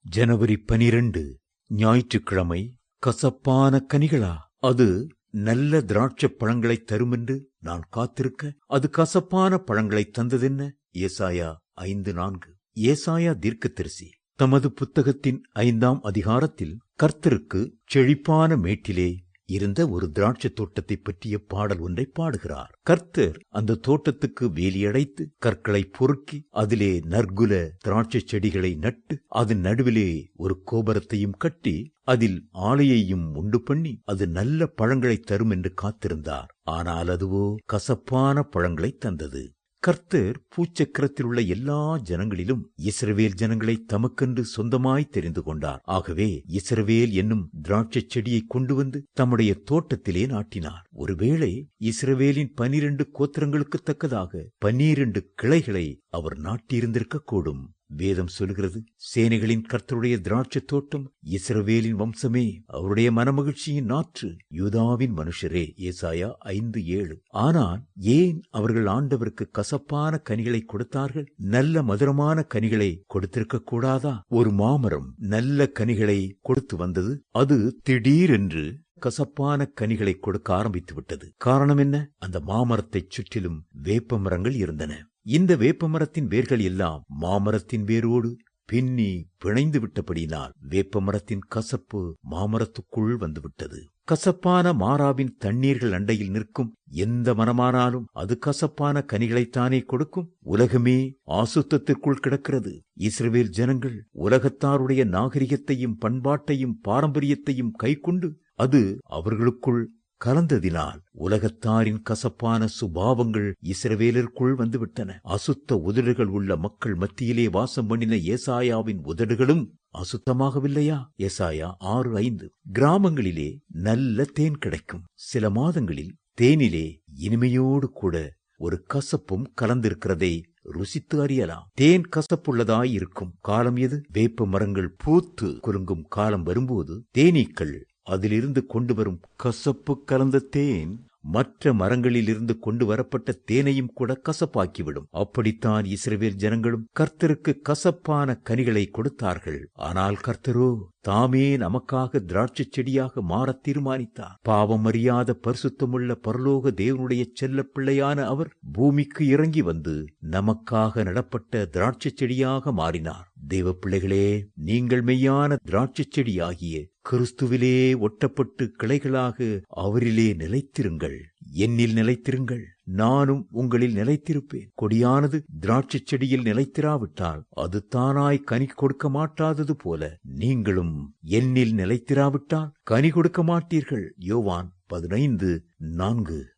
ஜனவரி பனிரெண்டு ஞாயிற்றுக்கிழமை கசப்பான கனிகளா? அது நல்ல திராட்சைப் பழங்களை தருமென்று நான் காத்திருக்க அது கசப்பான பழங்களை தந்ததென்ன? ஏசாயா ஐந்து நான்கு. ஏசாயா தீர்க்கதரிசி. தமது புத்தகத்தின் ஐந்தாம் அதிகாரத்தில் கர்த்தருக்கு செழிப்பான மேட்டிலே இருந்த ஒரு திராட்சைத் தோட்டத்தைப் பற்றிய பாடல் ஒன்றை பாடுகிறார். கர்த்தர் அந்த தோட்டத்துக்கு வேலியடைத்து கற்களை பொறுக்கி அதிலே நற்குல திராட்சைச் செடிகளை நட்டு அதன் நடுவிலே ஒரு கோபுரத்தையும் கட்டி அதில் ஆலையையும் உண்டு பண்ணி அது நல்ல பழங்களைத் தரும் என்று காத்திருந்தார். ஆனால் அதுவோ கசப்பான பழங்களைத் தந்தது. கர்த்தர் பூச்சக்கரத்தில் உள்ள எல்லா ஜனங்களிலும் இஸ்ரவேல் ஜனங்களை தமக்கென்று சொந்தமாய் தெரிந்து கொண்டார். ஆகவே இஸ்ரவேல் என்னும் திராட்சை செடியை கொண்டு வந்து தம்முடைய தோட்டத்திலே நாட்டினார். ஒருவேளை இஸ்ரவேலின் பனிரெண்டு கோத்திரங்களுக்கு தக்கதாக பன்னிரண்டு கிளைகளை அவர் நாட்டியிருந்திருக்க கூடும் வேதம் சொல்கிறது சேனைகளின் கர்த்தருடைய திராட்சை தோட்டம் இஸ்ரவேலின் வம்சமே அவருடைய மனமகிழ்ச்சியின் நாற்று. யூதாவின் மனுஷரே ஏசாயா ஐந்து ஏழு. ஆனால் ஏன் அவர்கள் ஆண்டவருக்கு கசப்பான கனிகளை கொடுத்தார்கள்? நல்ல மதுரமான கனிகளை கொடுத்திருக்க கூடாதா? ஒரு மாமரம் நல்ல கனிகளை கொடுத்து வந்தது அது திடீரென்று கசப்பான கனிகளை கொடுக்க ஆரம்பித்து விட்டது காரணம் என்ன? அந்த மாமரத்தைச் சுற்றிலும் வேப்ப மரங்கள் இருந்தன. இந்த வேப்பமரத்தின் வேர்கள் எல்லாம் மாமரத்தின் வேரோடு பின்னி பிணைந்து விட்டபடியினால் வேப்பமரத்தின் கசப்பு மாமரத்துக்குள் வந்துவிட்டது. கசப்பான மாறாவின் தண்ணீர்கள் அண்டையில் நிற்கும் எந்த மரமானாலும் அது கசப்பான கனிகளைத்தானே கொடுக்கும்? உலகமே ஆசுத்தத்திற்குள் கிடக்கிறது. இஸ்ரவேல் ஜனங்கள் உலகத்தாருடைய நாகரிகத்தையும் பண்பாட்டையும் பாரம்பரியத்தையும் கைக்கொண்டு அது அவர்களுக்குள் கலந்ததினால் உலகத்தாரின் கசப்பான சுபாவங்கள் இஸ்ரவேலருக்குள் வந்துவிட்டன. அசுத்த உதடுகள் உள்ள மக்கள் மத்தியிலே வாசம் பண்ணின ஏசாயாவின் உதடுகளும் அசுத்தமாகவில்லையா? ஏசாயா ஆறு ஐந்து. கிராமங்களிலே நல்ல தேன் கிடைக்கும். சில மாதங்களில் தேனிலே இனிமையோடு கூட ஒரு கசப்பும் கலந்திருக்கிறதை ருசித்து அறியலாம். தேன் கசப்புள்ளதாய் இருக்கும் காலம் எது? வேப்ப மரங்கள் பூத்து குலுங்கும் காலம் வரும்போது தேனீக்கள் அதிலிருந்து கொண்டு வரும் கசப்பு கலந்த தேன் மற்ற மரங்களிலிருந்து கொண்டு வரப்பட்ட தேனையும் கூட கசப்பாக்கிவிடும். அப்படித்தான் இஸ்ரவேல் ஜனங்களும் கர்த்தருக்கு கசப்பான கனிகளை கொடுத்தார்கள். ஆனால் கர்த்தரோ தாமே நமக்காக திராட்சைச் செடியாக மாறத் தீர்மானித்தார். பாவம் அறியாத பரிசுத்தமுள்ள பரலோக தேவனுடைய செல்ல பிள்ளையான அவர் பூமிக்கு இறங்கி வந்து நமக்காக நடப்பட்ட திராட்சைச் செடியாக மாறினார். தேவ பிள்ளைகளே நீங்கள் மெய்யான திராட்சைச் செடியாகிய கிறிஸ்துவிலே ஒட்டப்பட்டு கிளைகளாக அவரிலே நிலைத்திருங்கள். என்னில் நிலைத்திருங்கள். நானும் உங்களில் நிலைத்திருப்பேன். கொடியானது திராட்சைச் செடியில் நிலைத்திராவிட்டால் அது தானாய் கனி கொடுக்க மாட்டாதது போல நீங்களும் என்னில் நிலைத்திராவிட்டால் கனி கொடுக்க மாட்டீர்கள். யோவான் பதினைந்து நான்கு.